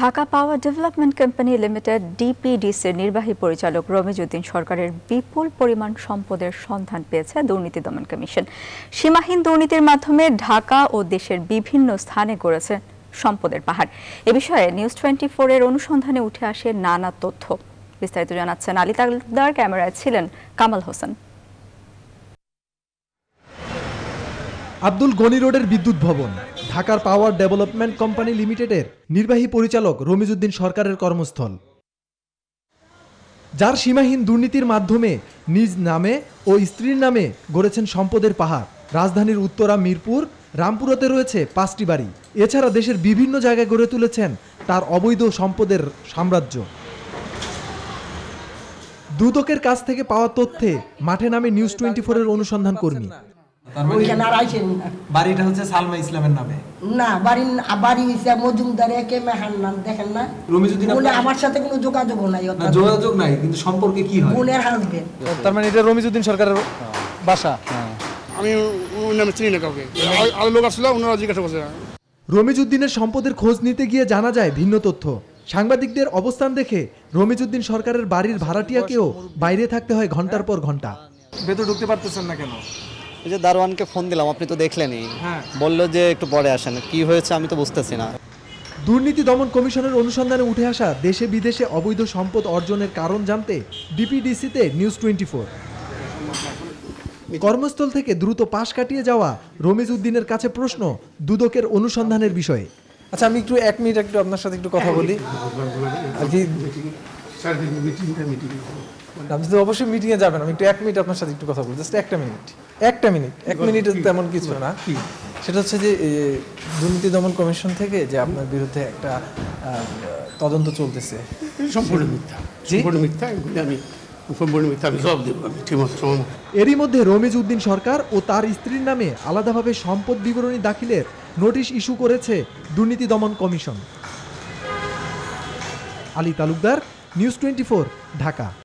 Dhaka power development company limited, ডিপিডিসির নির্বাহী পরিচালক রমিজউদ্দিন সরকারের বিপুল পরিমাণ সম্পদের সন্ধান পেয়েছে দুর্নীতি দমন কমিশন। সীমাহীন দুর্নীতির মাধ্যমে ঢাকা ও দেশের বিভিন্ন স্থানে গড়েছে সম্পদের পাহাড়। এ বিষয়ে নিউজ টোয়েন্টি এর অনুসন্ধানে উঠে আসে নানা তথ্য। বিস্তারিত জানাচ্ছেন আলী তালুকদার ক্যামেরায় ছিলেন কামাল হোসেন। আব্দুল গনি রোডের বিদ্যুৎ ভবন। ঢাকার পাওয়ার ডেভেলপমেন্ট কোম্পানি লিমিটেডের নির্বাহী পরিচালক রমিজউদ্দিন সরকারের কর্মস্থল। যার সীমাহীন দুর্নীতির মাধ্যমে নিজ নামে ও স্ত্রীর নামে গড়েছেন সম্পদের পাহাড়। রাজধানীর উত্তরা, মিরপুর, রামপুরতে রয়েছে পাঁচটি বাড়ি। এছাড়া দেশের বিভিন্ন জায়গায় গড়ে তুলেছেন তার অবৈধ সম্পদের সাম্রাজ্য। দুদকের কাছ থেকে পাওয়া তথ্যে মাঠে নামে নিউজ টোয়েন্টি ফোরের অনুসন্ধান কর্মী। ওইখানে আর আইসেন না। বাড়িটা হচ্ছে সালমা ইসলামের নামে। না বাড়ি বাড়ি হইছে মজুমদার একে মেহান নাম দেখেন না? রমিজউদ্দিন বলে আমার সাথে কোনো যোগাযোগ নাই না যোগাযোগ নাই কিন্তু সম্পর্কে কি হয়? বোনের হাসবেন্ড তার মানে এটা রমিজউদ্দিন সরকারের বাসা? আমি ওই নামে চিনি না কাউকে। আর- আর লোক আসলে ওনারা জিজ্ঞাসা করছে। রমিজউদ্দিনের সম্পদের খোঁজ নিতে গিয়ে জানা যায় ভিন্ন তথ্য। সাংবাদিকদের অবস্থান দেখে রমিজুদ্দিন সরকারের বাড়ির ভাড়াটিয়াকেও বাইরে থাকতে হয় ঘণ্টার পর ঘণ্টা। ভেতর ঢুকতে পারতেছেন না কেন? ওই যে দারোয়ানকে ফোন দিলাম আপনি তো দেখলেনই। হ্যাঁ। বলল যে একটু পরে আসেন কি হয়েছে আমি তো বুঝতেছি না। দুর্নীতি দমন কমিশনের অনুসন্ধানে উঠে আসা দেশে বিদেশে অবৈধ সম্পদ অর্জনের কারণ জানতে ডিপিডিসিতে নিউজ টোয়েন্টি ফোর কর্মস্থল থেকে দ্রুত পাশ কাটিয়ে যাওয়া রমিজ উদ্দিনের কাছে প্রশ্ন দুদকের অনুসন্ধানের বিষয়ে। আচ্ছা আমি একটু এক মিনিট একটু আপনার সাথে একটু কথা বলি। আর কি? আপনি তো অবশ্যই মিটিংয়ে যাবেন আমি একটু এক মিনিট আপনার সাথে একটু কথা বলি জাস্ট একটা মিনিট। একটা মিনিট এক মিনিট তেমন কিছু না। কি? সেটা হচ্ছে যে দুর্নীতি দমন কমিশন থেকে যে আপনার বিরুদ্ধে একটা তদন্ত চলতেছে। সম্পূর্ণ মিথ্যা। সম্পূর্ণ মিথ্যা। এগুলি আমি। এরই মধ্যে রমিজ উদ্দিন সরকার ও তার স্ত্রীর নামে আলাদাভাবে সম্পদ বিবরণী দাখিলের নোটিশ ইস্যু করেছে দুর্নীতি দমন commission. Ali Talukdar news twenty Dhaka.